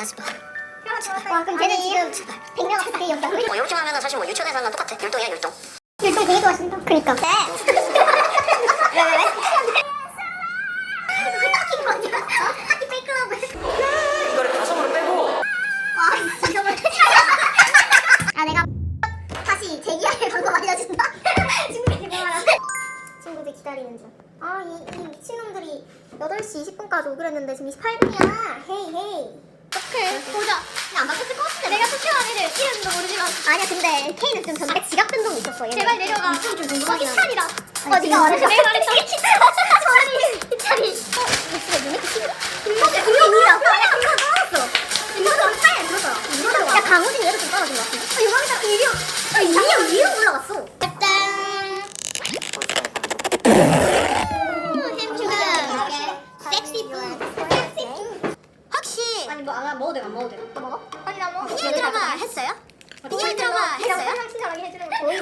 만나지 마. 와 그럼 쟤는 지금 100명 앞에 대 연장 뭐 이렇게 하면은 사실 뭐 유치원에서는 똑같아. 율동이야 율동. 율동 되게 좋아하신다 그니까. 네. 왜왜왜 가성으로 빼고. 아 내가 다시 제기할 방법 알려준다? 친구들 기다려라 친구들 기다리는 중아이 이 미친놈들이 8시 20분까지 오기로 했는데 지금 28분이야 보자. 안 바뀌었을 것 같은데. 내가 투표한 애들 이름도 모르지만. 아니야 근데 K는 좀 전에 지각 변동이 있었어 얘는. 제발 내려가. 좀 궁금하긴 한데 차리라. 어 네가 말했어. 내가 말했어. 저리 차리 어 이거 눈에 키시네 김모자 김모자 아니야? 김모 떨어졌어. 김모자 차에 들었어 야 강우진 얘도 좀 떨어진 것 같은데. 아 유망이다 위로 아 위로 위로 올라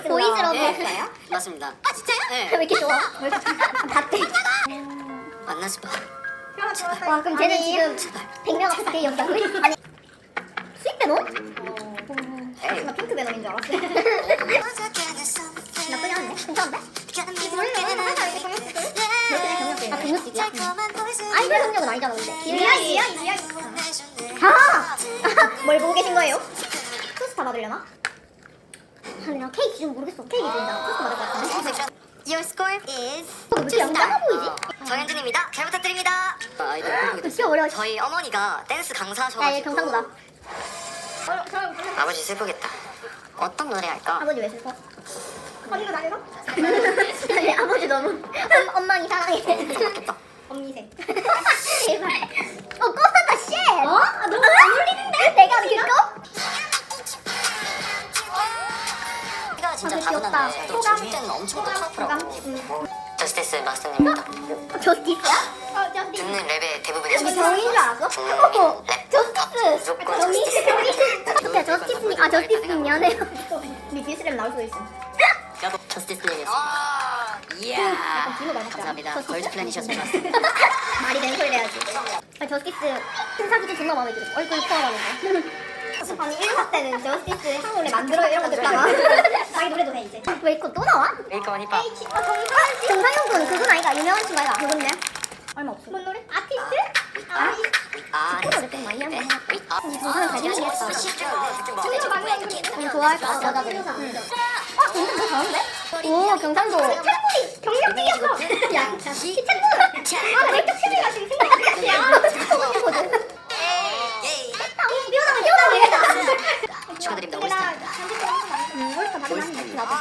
보이즈 보이즈로 네. 했어요? 맞습니다. 아 진짜요? 네. 왜 이렇게 좋아? 봤대 만나지 마. 와 그럼 쟤는 지금 100명 앞에 대 연장을? 아니 수익 배너? 에이. 나 핑크 배너인 줄 알았어 나쁘지 않은데? 괜찮은데? 아 경력직이야? 아이돌 경력은 아니잖아 근데 이야 이야 이야. 아! 뭘 보고 계신 거예요? 토스 다 받으려나? 아나 케이크 기준 모르겠어 케이크 기준이잖아 토스 받을 것 같은데 Your score is 어, 왜 이렇게 보이지? 정현진입니다. 잘 부탁드립니다. 됐어요. 진짜 어려워 저희 어머니가 댄스 강사셔가지고 경상도다 어, 저랑 아버지 슬프겠다. 어떤 노래 할까? 아버지 왜 슬퍼? 언니가 나래가? 아니 아버지 너무 엄- 엄마니 사랑해 맞겠다. 언니세. 제발 어 꺼졌다 쉣 어? 아, 너무 안 울리는데? 내가 그거? 진짜 아, 귀엽다. 다분한데 또 소감? 줄 때는 엄청 또 터프라고. 소감? 저스티스 마스터님입니다. 저스티스야? 어. 듣는 랩의 대부분이 이 정인 줄? 듣는 어머 랩. 저스티스 무조건 정인 저스티스. 진짜 저스티스님 아 저스티스님 미안해요 우리 디스랩 나올 수도 있어 저스티스님이었습니다. 이야. 감사합니다. 저스티스. 걸즈 플래닛이었습니다. 말이 되는 소리 해야지 아 저스티스 신사기도 존나 마음에 들어 얼굴 포함하는 거 아니 1화 때는 저스티스 한국 노래 만들어 이런 거 듣다가 자기 노래도 해 이제. 웨이코 또 나와? 메이크업 힙합. 아 정상현 정상현 군 그분 아이가 유명한 친구 아이가 누군데? 얼마 없어 뭔 노래? 아티스트? 아, 아, 그거 랩 많이 하네 아. 정상현 잘 많이 하는 거. 응, 좋아할 것 같아 여자들이 응. 아 근데 너 잘하는데? 오 경상도 창문이 경력직이었어. 야, 이 창문. 아, 내적 취미가 지금 생각이 야. 거든 미안하면 미안하면 축하드립니다. 올스타. 편집 좀 하면 안 돼. 응 월스타 받으면 안 돼. 나도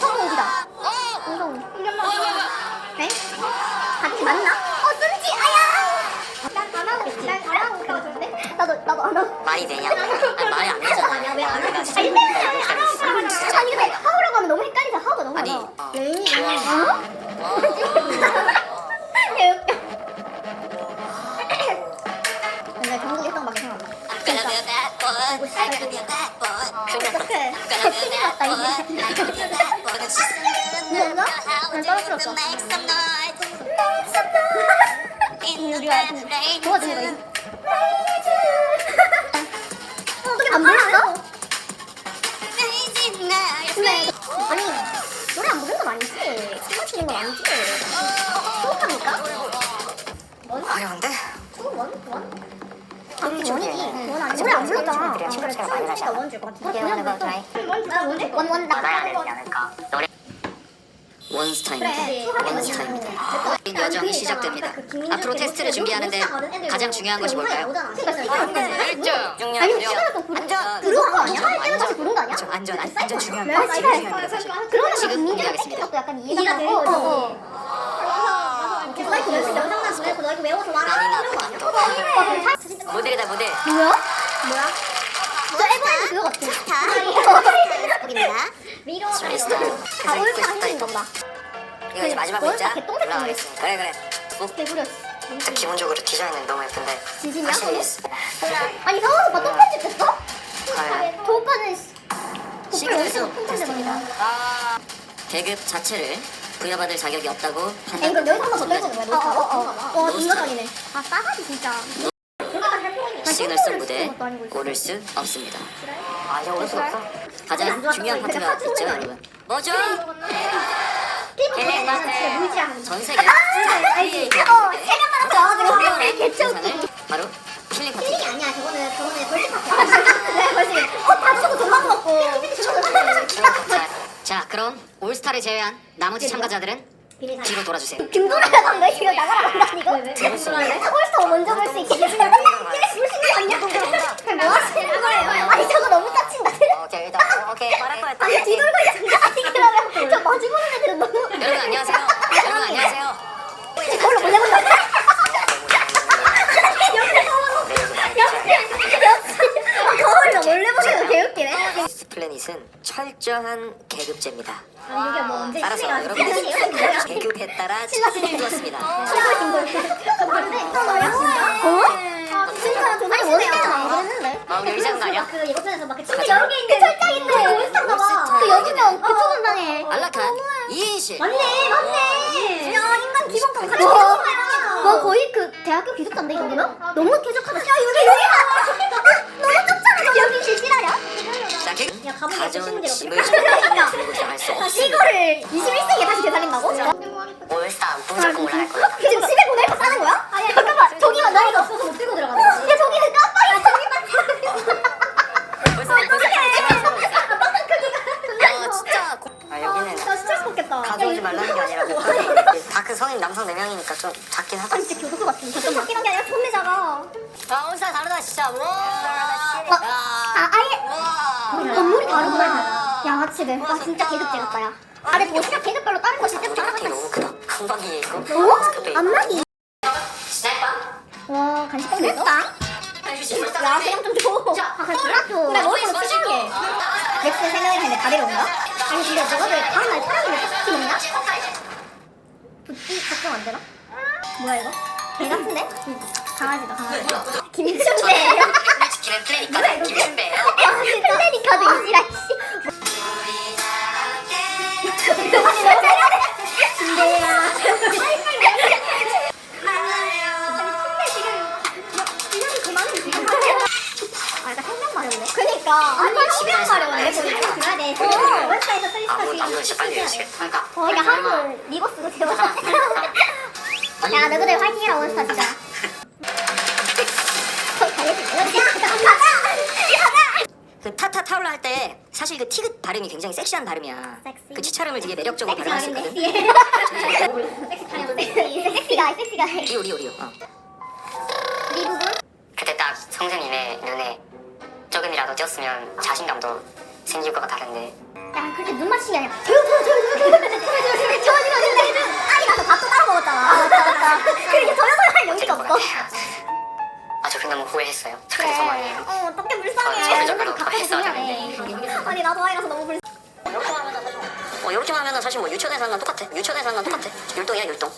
성우기다 성우 네? 같이 맞나? 어 순지 아야 난안 하고. 난안 하고 좋은데? 나도 나도 안 하고 말이 되냐? 아니, 말이 안 되잖아. 왜안 하고 도와주는 거지. 어떻게 안 불렀어? 아니 노래 안 부르는 건 아니지? 춤을 추는 건 아니지? 수업합니까? 원? 어려운데? 수? 원? 원? 아, 그게 원이지. 원 아니 노래 안 불렀잖아. 친구들 많이 진짜 원줄 것 같아. 이게 원을 봐줘라. 나 뭔데? 원 원다. 알아야 되지 않을까? 노래. 원스타입니다. 그래. 원스타입니다. 아니, 여정이 그게 시작됩니다. 있잖아. 아까 그 김민재 앞으로 테스트를 그 준비하는데 몬스타거든, 애들 가장 뭐 중요한 것이 그 뭘까요? 영상에 오잖아. 그러니까 일정, 중량, 아니 중량. 시간을 또 부른 안전. 들어온 거 아니야? 안전, 할 다시 부른 거 아니야? 안전, 안전, 안- 중요한 중요한 거 사실. 그러면 지금 공개하겠습니다. 약간 이해가? 되고 어. 어. 그 사이트 열심히 영상만 보내고 너 이거 외워서 와라 아니나 이런 거 아니야? 또. 오빠 그 사- 모델이다 모델. 뭐야? 뭐야? 저 에버에서 그거 같아. 우리입니다. 미로 아 스페이스도 올스타 하시는 건가? 이거 이제 마지막 거 올라가겠습니다. 그래 그래. 뭐, 개구려 일단 기본적으로 디자인은 너무 예쁜데 진심이야? 있어. 아니 성원 오빠 또 편집했어? 과연 저 오빠는 됐어. 열심히 편집했습니다 계급 자체를 부여받을 자격이 없다고 아니 그럼 여기서 한번 더 떨고 거야. 어, 어, 어. 와, 인간적이네. 아, 싸가지 진짜. 시그널성 무대에 오를 수 없습니다. 아 이제 오를 수가 없어. 가장 중요한 파트가 있죠, 여러분. 뭐죠? 힐링 파트. 전 세계 알지? 어, 세 명만 나와가지고 개최 대상을 바로 힐링 파트. 힐링이 아니야. 저거는 저거는 벌칙 파티야. 네, 벌칙. 어, 다 주고 돈만 먹고. 자, 자, 그럼 올스타를 제외한 나머지 참가자들은 뒤로 돌아주세요. 김도라가 너 지금 나가라 한다 이거? 홀스터 먼저 볼 수 있게. 이게 무슨 일 아니야? 아니 뒤돌고 있는데 아니 그러면 저 마주 보는 애들은 너무 여러분 안녕하세요. 여러분 안녕하세요. 거울로 본다. 거울로 몰래 보시는 거 개웃기네. 퍼스트 플래닛은 철저한 계급제입니다. 아니 이게 뭐 언제 따라서 시대가 여러분 계급에 따라 두었습니다. 신발 신고 어? 진짜 저번에 원래 때는 안 그랬는데. 아, 우리 의자인 거 아니야? 그 예고편에서 막그 침대 여러 개 있는 철장 있는 올스타인가 봐. 그 여주면 그쪽 원방에. 안락한 이인 실. 맞네 맞네. 야 인간 기본권 같이 와 뭐, 거의 그 대학교 기숙사인데 이 정도면? 너무 쾌적하다. 받겠다. 가져오지 말라는 게 아니라 그 다크 성인 남성 4명이니까 좀 작긴 하다. 아니 진짜 교도소 같은 좀 작긴 한게 아니라 존내 작아. 아 올스타 다르다 진짜. 와. 아 아예 와. 건물이 다르구나 양아치들 와 진짜 계급제 같다 야. 아래 도시락 계급별로 다른 거 진짜 우리 다 학교 나갔다 너무 크다. 한 방이 있고. 어? 안마기. 스낵빵. 와 간식빵 있어? 야 그냥 좀 줘. 아 그냥 졸라줘. 그래 먹을 거면 추천해 렉스 세 명이나 했는데 다 데려온 거야? 아니 근데 저거를 다음날 촬영을 어떻게 먹냐? 붓기 걱정 안 되나? 뭐야 이거? 개 같은데? 응. 강아지다 강아지 김춘배 치킨은 플레니까 김춘배예요. 야 플래닛 카드 이지라 씨 준배야 어려운데? 그니까. 아니, 시간 어려운데? 설명 들어야 돼. 어. 월차에서 아, 뭐, 남는 씨 빨리 그러니까. 해주시겠다. 그러니까. 한국 리버스도 제발. 야, 너희들 화이팅 해라, 월차 진짜. 그 타올라 할 때 사실 그 티귿 발음이 굉장히 섹시한 발음이야. 섹시. 그 치찰음을 되게 매력적으로 발음할 수 있거든. 섹시 발음 섹시. 섹시 발음 섹시. 가이 리오 리오 리오. 어. 띄었으면 자신감도 생길 거가 다른데 야, 그렇게 눈 맞추기 아니라. 조용, 조용, 조용, 조용, 조용, 조용, 조용, 조용, 조용, 조용. 아니, 나서 밥도 따로 먹었잖아. 맞다, 맞다. 그렇게 조용조용할 용기가 없어. 아저 너무 후회했어요 그래. 그래서 많이 어, 어떻게 불쌍해. 아, 저쪽으로 바꿔서 더 했어야 해야 돼. 아니, 나도 아이라서 너무 불쌍해. 어 이렇게 하면은 사실 뭐 유치원에서 하는 건 똑같아. 유치원에서 하는 건 똑같아. 율동이야 율동.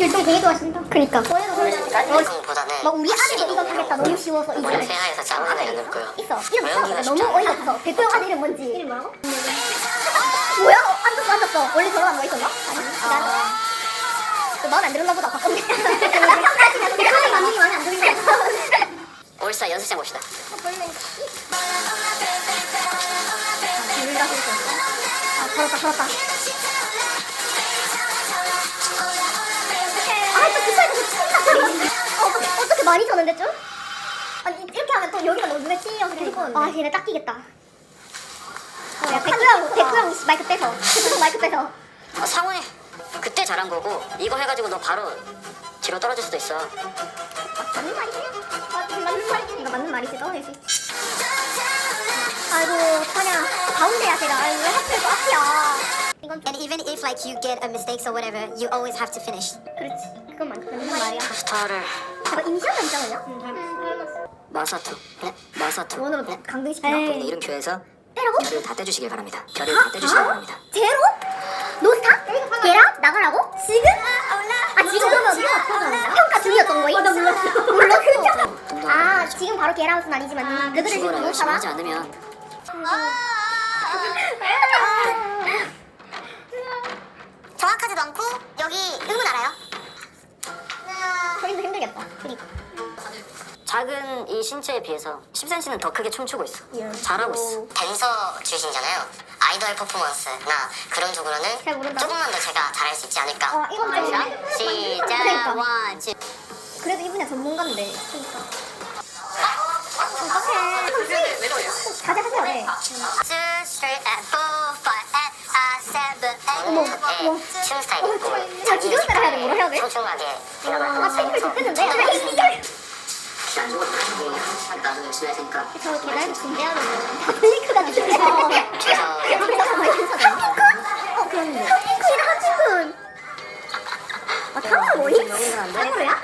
율동 되게 좋아하신다. 그니까. 율동보다는 막 우리 아들이 이거 하겠다. 너무 쉬워서 이거. 오늘 새하에서 짬 하나 읽을 거예요 있어. 이름 외우기가 있어. 너무 쉽지 어이가 없어. 백호영 아들 이름 뭔지. 이름 뭐라고? 뭐야? 어, 앉았어, 앉았어. 원래 저런 거 있었나? 아니, 난. 너 마음에 안 들었나 보다. 바꿨네. 마음에 안 드는 거야. 올스타 연습생 봅시다. 둘다 그랬어. 아, 걸었다, 걸었다. 아, 또 기차에서 미친다. 어, 어떻게, 많이 졌는데 좀? 아니, 이렇게 하면 또 여기가 너무 눈에 띄어서 계속. 아, 걔네 딱 끼겠다. 어, 야, 백구형, 백구형 씨, 마이크 빼서. 백구형 마이크 빼서. 어, 상호해. 그때 잘한 거고 이거 해가지고 너 바로 뒤로 떨어질 수도 있어. 맞는 말이지? 아, 맞는 말이지? 이거 맞는 말이지, 너, 혜지. 아이고, 어떡하냐. 가운데야, 제가. 아이고, 왜 하필 또 앞이야. 이건. And even if like you get a mistakes or whatever, you always have to finish. 그렇지. 그건 맞, 맞는 말이야. 임시한. 마사토. 네. 마사토. 원으로 네. 강등시키나? 보이는 이름 교회에서 빼라고? 별을 다 떼주시길 바랍니다. 별을 다 떼주시길 바랍니다. 제로? 노스타? 계란? 나가라고? 지금? 아 지금 그러면 평가 중이었던 거임? 나 몰랐어 몰랐어 아 지금 바로 계란은 아니지만 너희들 지금 죽어라 열심히 노스타라? 하지 않으면 정확하지도 않고 여기 의문 알아요? 저희도 힘들겠다 그니까 작은 이 신체에 비해서 10cm는 더 크게 춤추고 있어. 잘하고 있어. 댄서 출신이잖아요. 아이돌 퍼포먼스나 그런 쪽으로는 잘 모른다. 조금만 더 제가 잘할 수 있지 않을까. 어 이건 좀 자, 시작. 그러니까. 원, 투. 그래도 이 분야 전문가인데. 그러니까. 어떡해. 자제 하세요. 네. Two, three, and four, five, and uh, seven, 어머, and 어머. 네, 춤 스타일이 있고 자, 기존 스타일 해야 돼. 뭐라 해야 돼? 촘촘하게 아, 들어가요. 체크를 좋겠는데? 아, 이게 안 좋고 나도 열심히 할 테니까 저 계단에서 준비하면 다 플리크가 주세요. 최서 그래서 많이 괜찮아요. 어, 그런데. 핑크이랑 하치군. 아, 탕후루 뭐임? 탕후루야?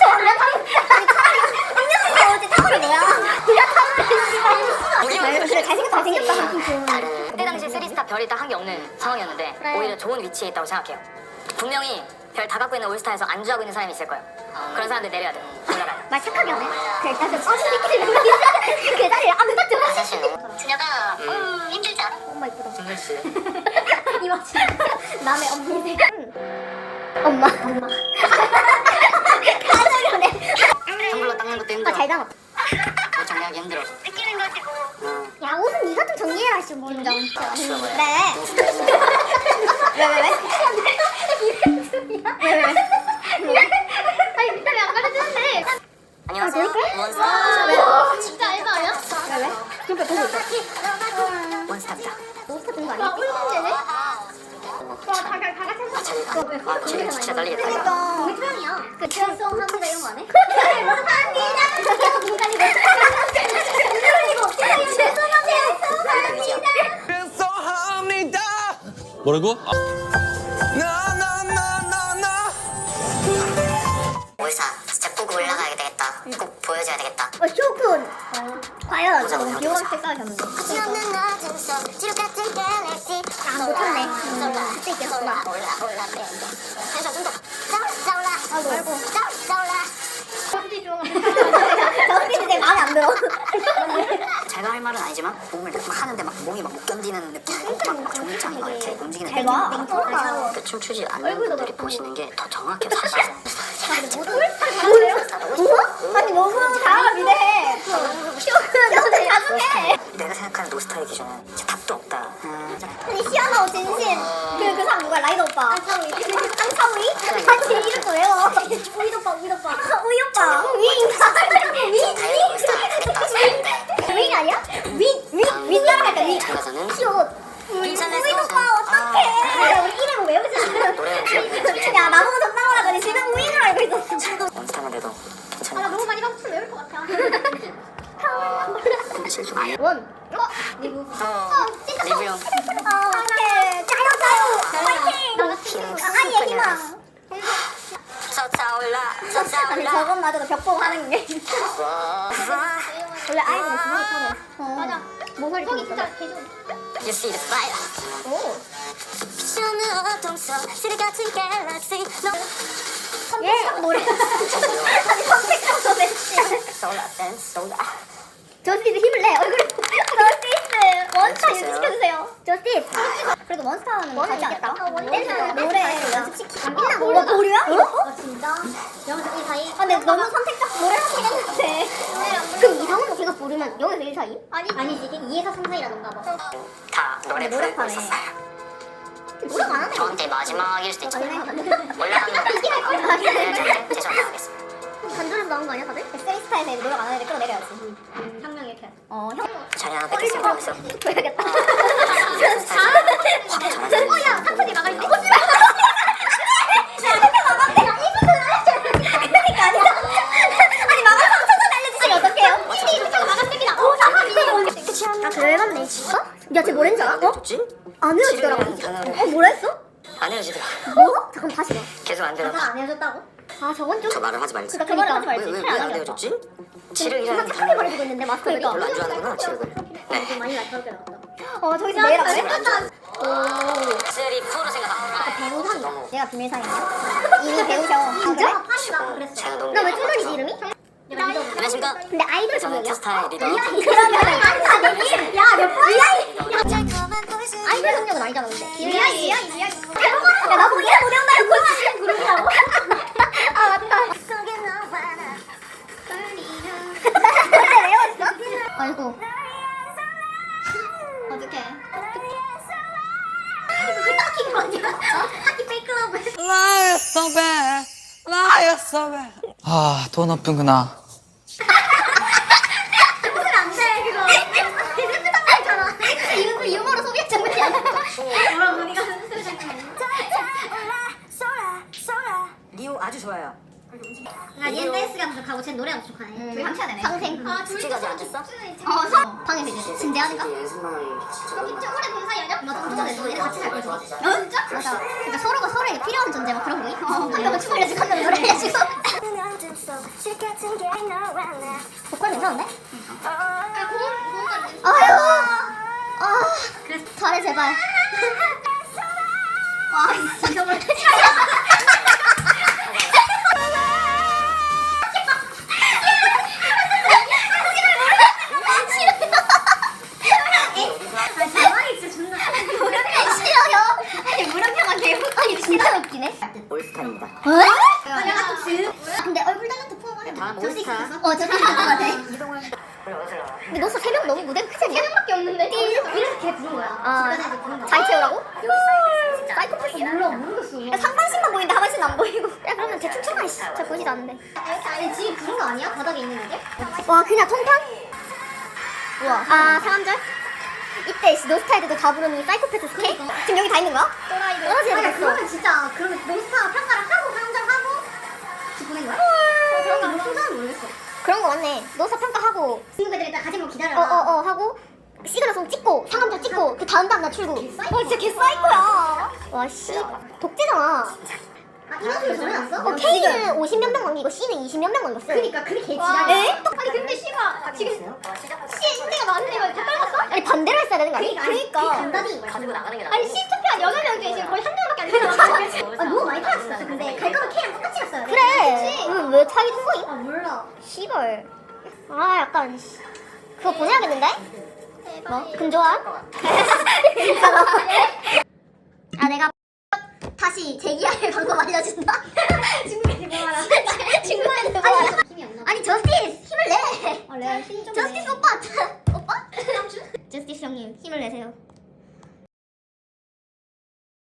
저 원래 탕후루. 아니, 탕후루. 음료수가 어제 탕후루 뭐야? 그냥 탕후루. 말 그래, 잘생겼다, 잘생겼다. 하치군. 그때 당시 쓰리스타 별이 딱 한 게 없는 상황이었는데 그래. 오히려 좋은 위치에 있다고 생각해요. 분명히 별 다 갖고 있는 올스타에서 안주하고 있는 사람이 있을 거예요. 그런 사람들 내려야 돼. 올라가야 돼. 말 착하게 하네. 그래, 일단 좀 어지럽게 몇 명이 그 자리에 안 닿죠? 사실 너무 준혁아 음, 힘들지 않아? 엄마 이쁘다. 힘들지 이마 진짜 남의 언니들. 엄마. 엄마. 가져려네. 텀블러 닦는 것도 아, 힘들어. 잘 담아. 옷 정리하기 힘들어. 야, 옷은 네가 아니, 밑에 안. 안녕하세요. 그럴까? 원스타. 왜? 진짜 알바 아니야? 왜, 왜? 그러니까 보고 있어. 원스타입니다. 옷 같은 거 아니야? 꿀 문제네? 와, 다, 다, 다 같이 했어. 아, 지금 진짜 난리겠다. 그러니까. 우리 태양이야. 그 하는가 이런 거 안 해? 그래, 뭐 합니다. 계속 눈가리고. 눈가리고. 죄송합니다. 죄송합니다. 뭐라고? 나나나나나. 올사 진짜 꼭 올라가야 되겠다 꼭 보여줘야 되겠다 어, 쇼군. 어, 과연 비호감 색깔이었는데. 없는 낮은 속 지루 같은 갤럭시 아, 못했네. 음, 그때 있겠구나. 올라 올라 해서 좀더 싸올라 아이고, 아이고. 싸올라 저기 좀. 저기 내 마음에 안 들어. 제가 할 말은 아니지만 몸을 막 하는데 막 몸이 막 못 견디는 느낌, 막, 막 종이장이 막 이렇게 움직이는 잘 느낌. 봐. 맹통하다. 이렇게 춤추지 않는 분들이 보시는 게 더. 뭐예요? 뭐? 아니 너무. 쇼군 너무 자중해. 내가 생각하는 노스타의 기준은 진짜 답도 없다. 음, 아니 시아나 진신 그, 그 사람 누가 라이더 오빠 안차우이 안차우이? 아니 이름 뭐예요? 우이 오빠 우이 오빠 우이 오빠 윙! 윙! 윙 아니야? 윙! 윙! 윙 따라 할까 윙! 참가자는 귀여워 우이 오빠 어떡해 우리 이름을 외우자 야 나보고 좀 나오라 그래 지금 윙을 알고 있었어 원스타만 돼도 아, 괜찮아. 나 너무 많이 박수 외울 것 같아. 근데 실수가 아니야. 원. 어? 리뷰. 어, 찐따. 리뷰. 어, 오케이. 잘했어요. 파이팅. 강아지의 희망. 솟아올라, 아니, 솟아올라. 저것마저도 벽 보고 하는 게. 와. 원래 아이들은 주먹이 편해. 맞아. 모서리 좀 있어. You see the fire. 오. 피어는 어둠속 지루 같은 갤럭시 예. 노래. 아니, 선택한 노래. 쏠라, 댄스, 쏠라. 저스티스 힘을 내. 얼굴. 저스티스. 원스타 유지시켜주세요. 저스티스. 그래도 원스타는 원하지 않을까? 원스타 노래 연습시키. 빛나 노래. 노래야? 어? 진짜? 영에서 1 사이? 아, 근데 너무 선택적 노래 하긴 했는데. 그럼 이상훈도 걔가 부르면 0에서 1 사이? 아니, 아니지. 2에서 3 사이라던가 봐. 다 노래 아, 부르고 노래파네. 있었어요 노래가 안 하네. 저한테 마지막일 수도 있잖아요 맞네. 올라가는 거 이게 할 거야. 네, 저한테 최선을 다하겠습니다 간절해서 나온 거 아니야, 다들? 세리스타에서 노래가 안 하는데 끌어내려야지. 혁명 이렇게 해야지. 어, 형. 하나 뺏겠습니다 하면서 보여야겠다. 확 잘하는 어, 야. 아, 그래, 맞네. 어? 야, 쟤 뭐랬지 알아? 어? 좋지? 안 헤어지더라고. 단어를. 어, 뭐라 했어? 안 헤어지더라. 뭐? 잠깐 다시 봐. 계속 안 되나? 안 헤어졌다고? 아, 저건 좀. 저 말을 하지 말랬어. 그러니까 그러니까 하지 말지. 왜, 왜, 차라리 왜안안 헤어졌다. 헤어졌지? 정말 지르기라는 착하게 버리고 있는데 마스크를 별로 안 좋아하는구나, 지르기를. 네. 많이 날카롭게 나왔다. 어 저기서 내일? 오. 쓰리 프로 생각합니다. 배우상이야. 내가 비밀상이야. 이미 배우셔. 진짜? 어, 제가 너무 너왜 쫄쫄이지 이름이? 안녕하십니까? 근데 아이돌 저는 성적이야? 투스타의 리더. 그러면 안타 내일. 야몇 번이야? 아이돌 성적은 아니잖아 근데. 리아이 리아이 리아이. 야 나보고 이름 못외 Bad. 아, 돈 없군구나. 웃으면 안 돼, 그거. 슬픈 장면이잖아. 이거 그 유머로 장면이 아니야. 뭐라고, 니가. 리오 아주 좋아요. 나 얘는 댄스가 부족하고 쟤 노래가 부족하네. 둘이. 아, 둘이? 어, 얘네 같이 살. 어, 진짜? 맞아. 그러니까 서로가 서로에게 필요한 존재 막 그런. 어, 한 명은 한 명은 노래. 보컬 괜찮은데? 아유. 아, 잘해 제발. 와, 진짜 뭘 아, 잘 보이지도 않는데. 아니 집이 부른 거 아니야? 바닥에 있는 게? 와 그냥 통탕? 우와. 아 상암절? 이때 씨, 노스타이드도 다 부르는 이 사이코패스 스케? 지금 여기 다 있는 거야? 또라이들. 떨어지게 아니, 됐어. 그러면 진짜 그러면 노스타 평가를 하고 상장하고 보낸 거야? 그런 거 순서는 모르겠어. 그런 거 맞네. 노스타 평가하고 친구들이 일단 가지고 기다려. 어어어 하고 시그널송 찍고 상암절 찍고 그 다음 다음 날 출구. 어 진짜 개 사이코야. 와 씨. 독재잖아. 아, 인원수를 정해놨어? 어, K는 50몇 명 남기고 C는 20몇 명 남겼어. 그러니까 그게 개 와. 지랄이야. 에? 아니 근데 씨가 지금 씨 인대가 많은데 왜다 떨궜어? 아니 반대로 했어야 되는 거 아니야? 그러니까 그게 간단히 가지고 나가는 게 나아. 아니 C 투표한 여덟 명 중에 지금 거의 한 명밖에 안 되잖아. 아 너무 많이 탈락했어. 근데 갈 거면 K랑 똑같이 갔어야 돼. 그래. 왜, 왜 차이 둔 거임? 아 몰라. 시벌. 아 약간 씨. 그거 보내야겠는데? 뭐? 금조한? 괜찮아. 아 내가 다시 재기할 방법 알려준다. 친구한테 뭐하라. 친구한테 뭐하라. 힘이 없나? 아니 저스티스 힘을 내. 아 내가 힘좀 저스티스 오빠 오빠? 저스티스 형님 힘을 내세요.